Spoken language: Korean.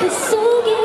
그 속에